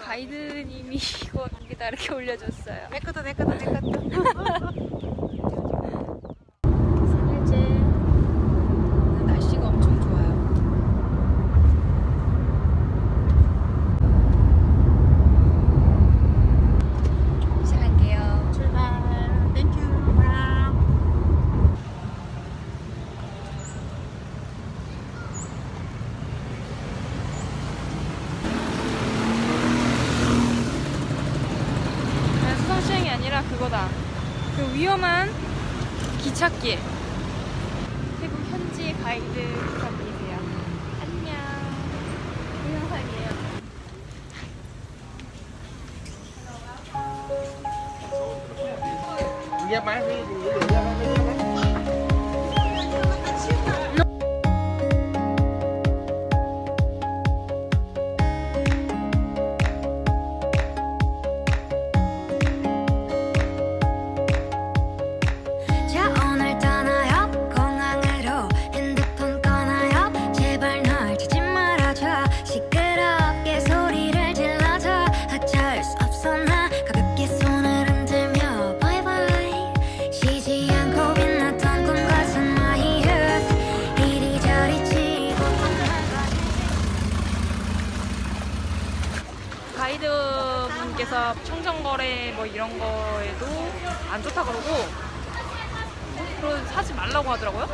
가이드님이 이거 여기다 이렇게 올려줬어요. 내 것도 내 것도 내 것도. 생일제 날씨가 엄청 좋아요. 시작할게요. 출발. 땡큐. 와. 그냥 수상 시행이 아니라 그거다. 그 위험한 기찻길. 태국 현지 가이드 기사님이세요. 안녕. 동영상이에요. nghe 가이드 분께서 청정거래 뭐 이런 거에도 안 좋다 그러고 그런 사지 말라고 하더라고요.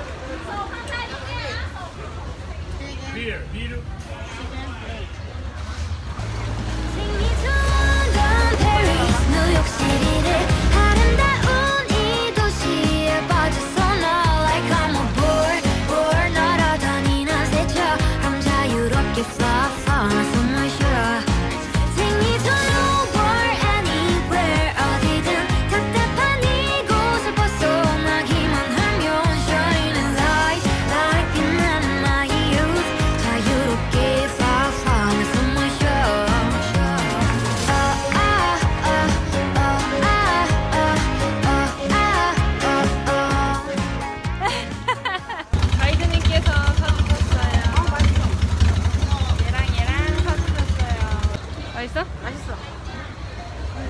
맛있어? 맛있어.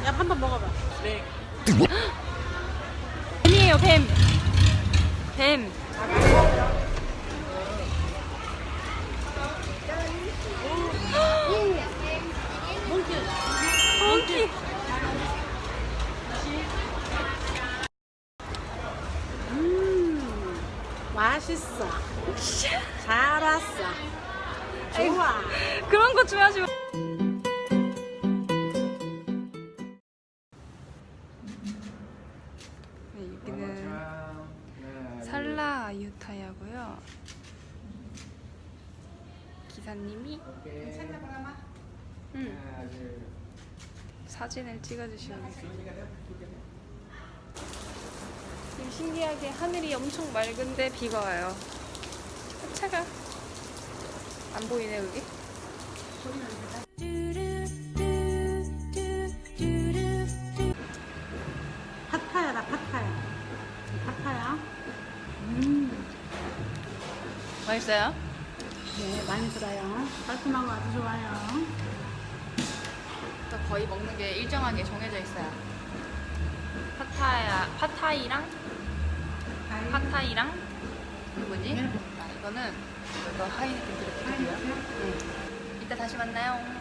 야, 한 번 먹어봐. 뱀이에요, 뱀. 뱀. 몽키. 맛있어. 기사님이 응, 사진을 찍어주시고 계세요. 지금 신기하게 하늘이 엄청 맑은데 비가 와요. 아, 차가 안 보이네 여기. 파타야다, 파타야. 파타야. 맛있어요? 네, 많이 들어요. 깔끔하고 아주 좋아요. 또 거의 먹는 게 일정하게 정해져 있어요. 파타야, 파타이랑 파타이랑 그 뭐지? 아, 이거는 이거 하이네켄 드릴게요. 응. 이따 다시 만나요.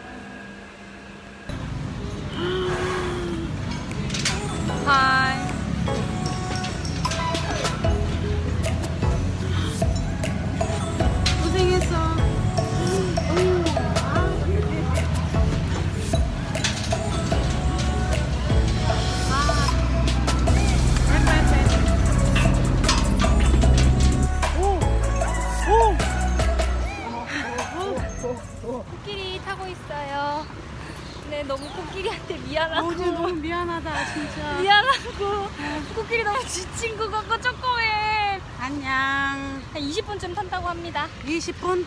네, 너무 코끼리한테 미안하고. 어제 너무 미안하다, 진짜. 미안하고. 코끼리 너무 지친 것 같고, 조금해. 안녕. 한 20분쯤 탄다고 합니다. 20분.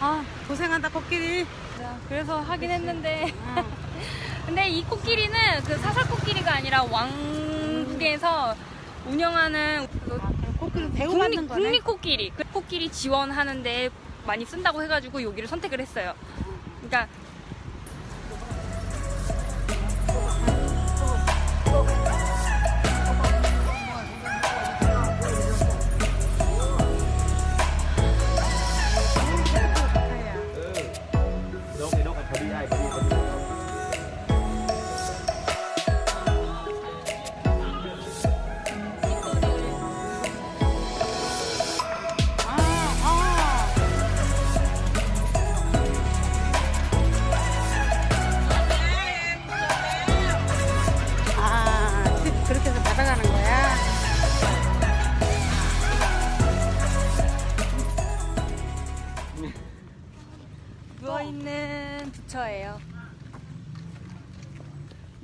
아, 고생한다, 코끼리. 자, 그래서 하긴 했는데. 응. 근데 이 코끼리는 그 사살 코끼리가 아니라 왕국에서 운영하는 그 아, 그럼 코끼리 대우 국립, 받는 거네. 국립 코끼리. 그 코끼리 지원하는데 많이 쓴다고 해가지고 여기를 선택을 했어요. 그러니까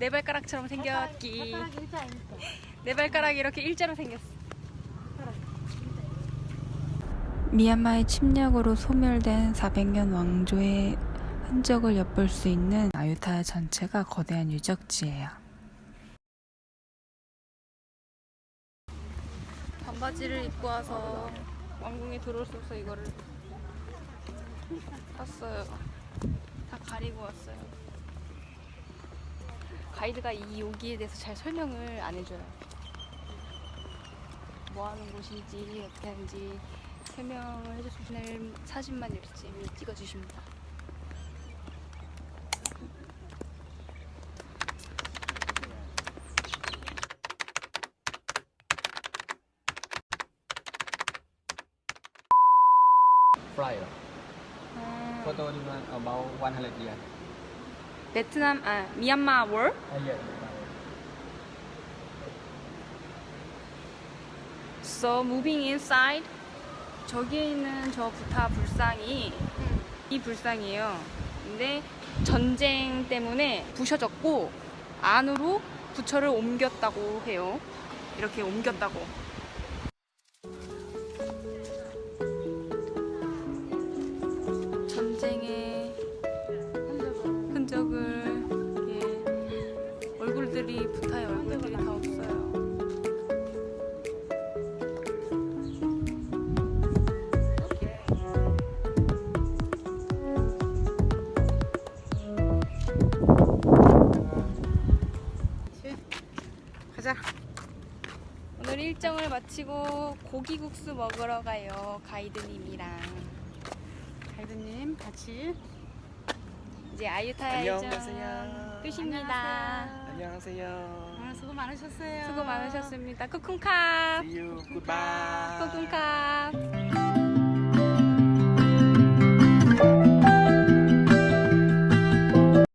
네 발가락처럼 생겼기. 발가락 일자 일자. 네 발가락이 이렇게 일자로 생겼어. 미얀마의 침략으로 소멸된 400년 왕조의 흔적을 엿볼 수 있는 아유타야 전체가 거대한 유적지예요. 반바지를 입고 와서 왕궁에 들어올 수 없어 이거를 샀어요. 다 가리고 왔어요. 가이드가 이 여기에 대해서 잘 설명을 안 해줘요. 뭐 하는 곳인지 어떻게 하는지 설명을 해줬으면 사진만 열심히 찍어주십니다. Flyer. you want about 100 years. 베트남 아 미얀마 월 Uh, yeah. So moving inside 저기에 있는 저 부타 불상이 이 불상이에요. 근데 전쟁 때문에 부셔졌고 안으로 부처를 옮겼다고 해요. 이렇게 옮겼다고. 일정을 마치고 고기국수 먹으러 가요. 가이드님이랑. 가이드님 같이. 이제 아유 타야 일정 끝입니다. 안녕하세요. 오늘 수고 많으셨어요. 수고 많으셨습니다. 쿠쿤캅. See you. Goodbye. 쿠쿤캅.